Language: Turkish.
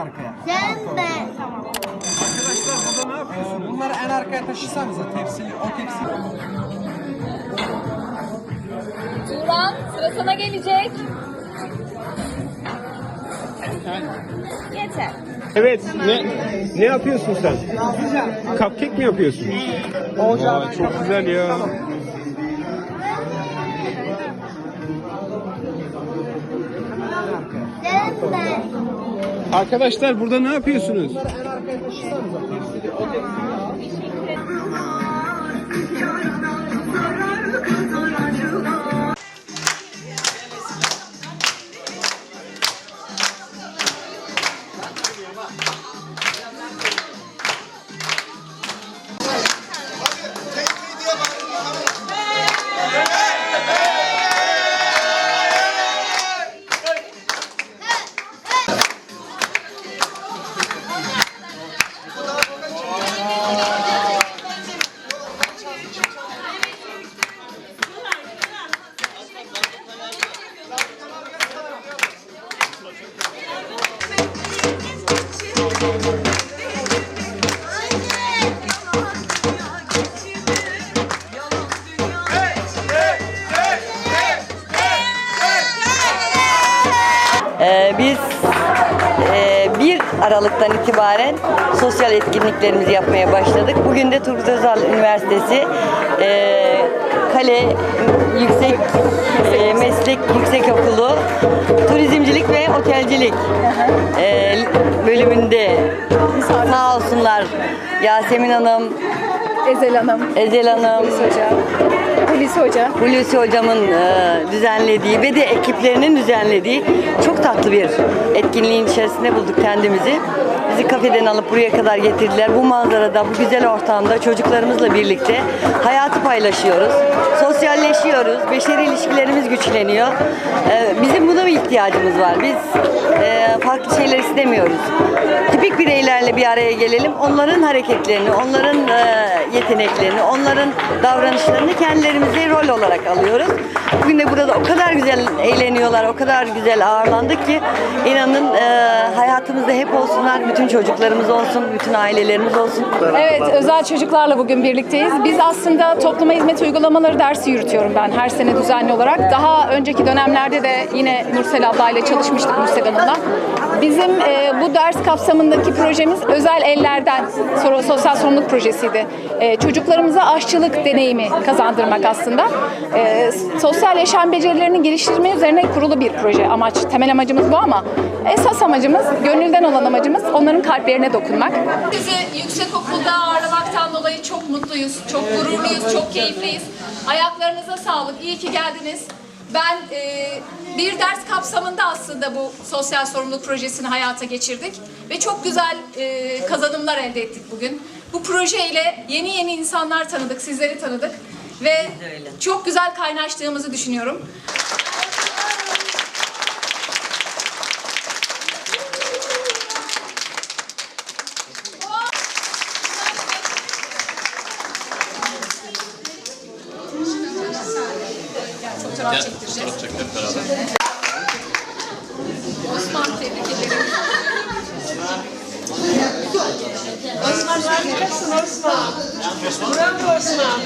arkaya. Sen ben. Arkadaşlar burada ne yapıyorsunuz? Bunları en arkaya taşısanıza tepsili, o tepsi. Turan sıra sana gelecek. Yeter. Evet. Ne ne yapıyorsun sen? Cupcake mi yapıyorsun? Aa, çok güzel ya. Sen ben. Arkadaşlar burada ne yapıyorsunuz? En arkaya tepsili, Ee, biz e, 1 Aralık'tan itibaren sosyal etkinliklerimizi yapmaya başladık. Bugün de Turgut Özal Üniversitesi e, Kale Yüksek e, Meslek Yüksekokulu Turizmcilik ve Otelcilik e, bölümünde. Sağ olsunlar. Yasemin Hanım, Ezel Hanım, Ezel Hanım, Hoca, Hulusi Hoca. Hulusi hocamın e, düzenlediği ve de ekiplerinin düzenlediği çok tatlı bir etkinliğin içerisinde bulduk kendimizi. Bizi kafeden alıp buraya kadar getirdiler. Bu manzarada, bu güzel ortamda çocuklarımızla birlikte hayatı paylaşıyoruz. Sosyalleşiyoruz. Beşeri ilişkilerimiz güçleniyor. E, bizim buna bir ihtiyacımız var. Biz e, farklı şeyler istemiyoruz. Tipik bireylerle bir araya gelelim. Onların hareketlerini, onların e, yeteneklerini, onların davranışlarını kendilerimize rol olarak alıyoruz. Bugün de burada o kadar güzel eğleniyorlar, o kadar güzel ağırlandık ki inanın e, hayatımızda hep olsunlar, bütün çocuklarımız olsun, bütün ailelerimiz olsun. Evet, özel çocuklarla bugün birlikteyiz. Biz aslında topluma hizmet uygulamaları dersi yürütüyorum ben her sene düzenli olarak. Daha önceki dönemlerde de yine Nursel abla ile çalışmıştık Nursel Hanım'la. Bizim e, bu ders kapsamındaki projemiz özel ellerden sosyal sorumluluk projesiydi. E, çocuklarımıza aşçılık deneyimi kazandırmak aslında. E, sosyal yaşam becerilerini geliştirme üzerine kurulu bir proje amaç. Temel amacımız bu ama esas amacımız, gönülden olan amacımız onların kalplerine dokunmak. Sizi yüksek okulda ağırlamaktan dolayı çok mutluyuz, çok gururluyuz, çok keyifliyiz. Ayaklarınıza sağlık, iyi ki geldiniz. Ben e, bir ders kapsamında aslında bu sosyal sorumluluk projesini hayata geçirdik ve çok güzel e, kazanımlar elde ettik bugün. Bu projeyle yeni yeni insanlar tanıdık, sizleri tanıdık ve çok güzel kaynaştığımızı düşünüyorum. Fotoğraf çektireceğiz. Osman tebrik ederim. Osman harikasın Osman. Bravo Osman.